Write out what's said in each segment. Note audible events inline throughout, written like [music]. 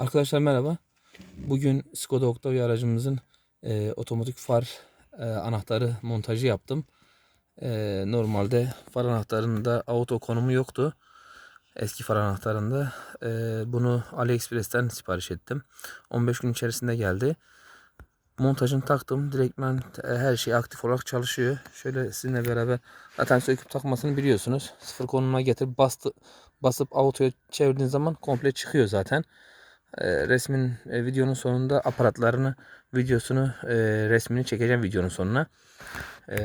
Arkadaşlar merhaba. Bugün Skoda Octavia aracımızın e, otomatik far e, anahtarı montajı yaptım. E, normalde far anahtarında auto konumu yoktu. Eski far anahtarında. E, bunu AliExpress'ten sipariş ettim. 15 gün içerisinde geldi. Montajını taktım. Direktmen e, her şey aktif olarak çalışıyor. Şöyle sizinle beraber zaten söküp takmasını biliyorsunuz. Sıfır konumuna getirip bastı, basıp autoya çevirdiğiniz zaman komple çıkıyor zaten. E, resmin e, videonun sonunda aparatlarını videosunu e, resmini çekeceğim videonun sonuna. E,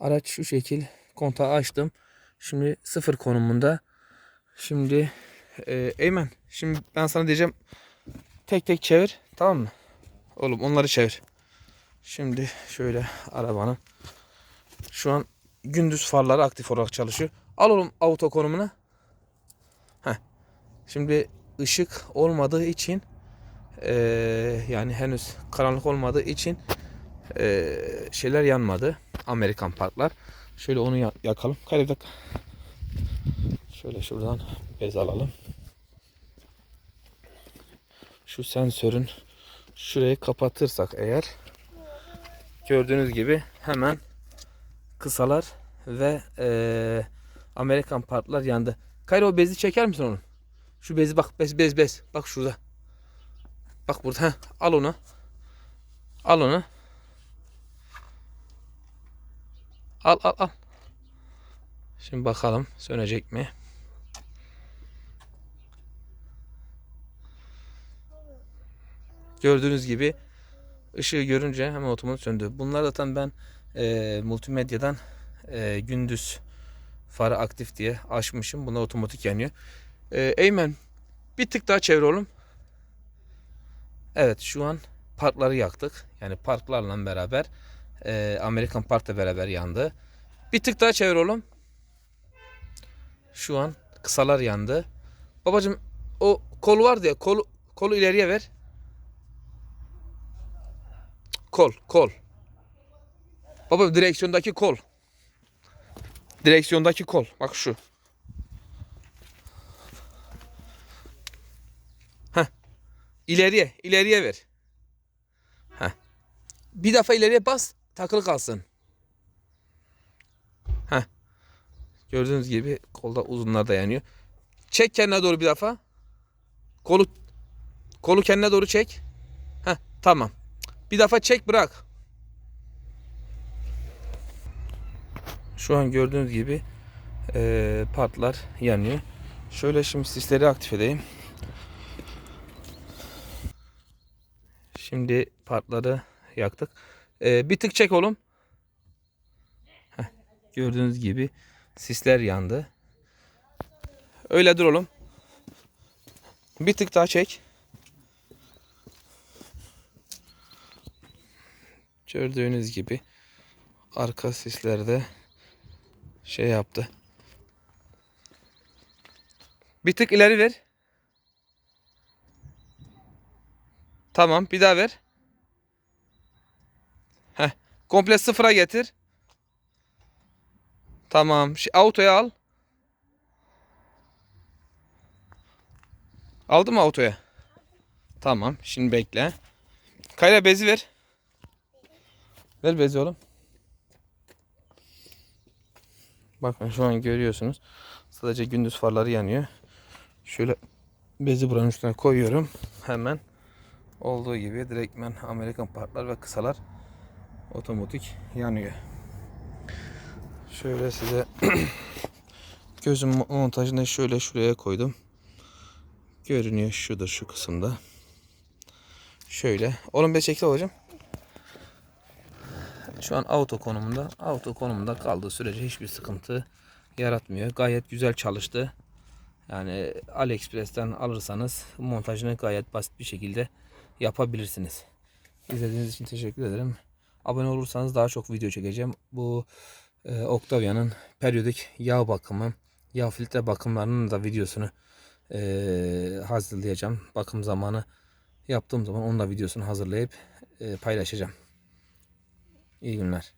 araç şu şekil kontağı açtım. Şimdi sıfır konumunda. Şimdi e, Eymen şimdi ben sana diyeceğim tek tek çevir tamam mı? Oğlum onları çevir. Şimdi şöyle arabanın şu an gündüz farları aktif olarak çalışıyor. Al oğlum auto konumuna. Heh. Şimdi ışık olmadığı için eee, yani henüz karanlık olmadığı için eee, şeyler yanmadı. Amerikan parklar. Şöyle onu ya- yakalım. Dakika. Şöyle şuradan bez alalım. Şu sensörün şurayı kapatırsak eğer gördüğünüz gibi hemen kısalar ve eee, Amerikan parklar yandı. Kayra o bezi çeker misin oğlum? Şu bezi bak bez bez bez. Bak şurada. Bak burada. Heh, al onu. Al onu. Al al al. Şimdi bakalım sönecek mi? Gördüğünüz gibi ışığı görünce hemen otomatik söndü. Bunlar zaten ben e, multimedyadan e, gündüz farı aktif diye açmışım. Bunlar otomatik yanıyor. E, Eymen bir tık daha çevir oğlum. Evet şu an parkları yaktık. Yani parklarla beraber e, Amerikan Park'la beraber yandı. Bir tık daha çevir oğlum. Şu an kısalar yandı. Babacım o kol vardı ya kolu, kolu ileriye ver. Kol kol. Baba direksiyondaki kol. Direksiyondaki kol. Bak şu. İleriye, ileriye ver. Heh. Bir defa ileriye bas, takılı kalsın. Heh. Gördüğünüz gibi kolda uzunlar dayanıyor. Çek kendine doğru bir defa. Kolu kolu kendine doğru çek. Heh, tamam. Bir defa çek bırak. Şu an gördüğünüz gibi eee partlar yanıyor. Şöyle şimdi sisleri aktif edeyim. Şimdi partları yaktık. Ee, bir tık çek oğlum. Heh, gördüğünüz gibi sisler yandı. Öyle dur oğlum. Bir tık daha çek. Gördüğünüz gibi arka sislerde şey yaptı. Bir tık ileri ver. Tamam bir daha ver. Heh. Komple sıfıra getir. Tamam. Şimdi autoya al. Aldı mı autoya? Tamam. Şimdi bekle. Kayra bezi ver. Ver bezi oğlum. Bakın şu an görüyorsunuz. Sadece gündüz farları yanıyor. Şöyle bezi buranın üstüne koyuyorum. Hemen olduğu gibi direktmen Amerikan parklar ve kısalar otomatik yanıyor. Şöyle size [clears throat] gözüm montajını şöyle şuraya koydum. Görünüyor şudur şu kısımda. Şöyle. Oğlum bir çekil hocam. Şu an auto konumunda. Auto konumunda kaldığı sürece hiçbir sıkıntı yaratmıyor. Gayet güzel çalıştı. Yani AliExpress'ten alırsanız montajını gayet basit bir şekilde yapabilirsiniz. İzlediğiniz için teşekkür ederim. Abone olursanız daha çok video çekeceğim. Bu e, Octavia'nın periyodik yağ bakımı, yağ filtre bakımlarının da videosunu e, hazırlayacağım. Bakım zamanı yaptığım zaman onun da videosunu hazırlayıp e, paylaşacağım. İyi günler.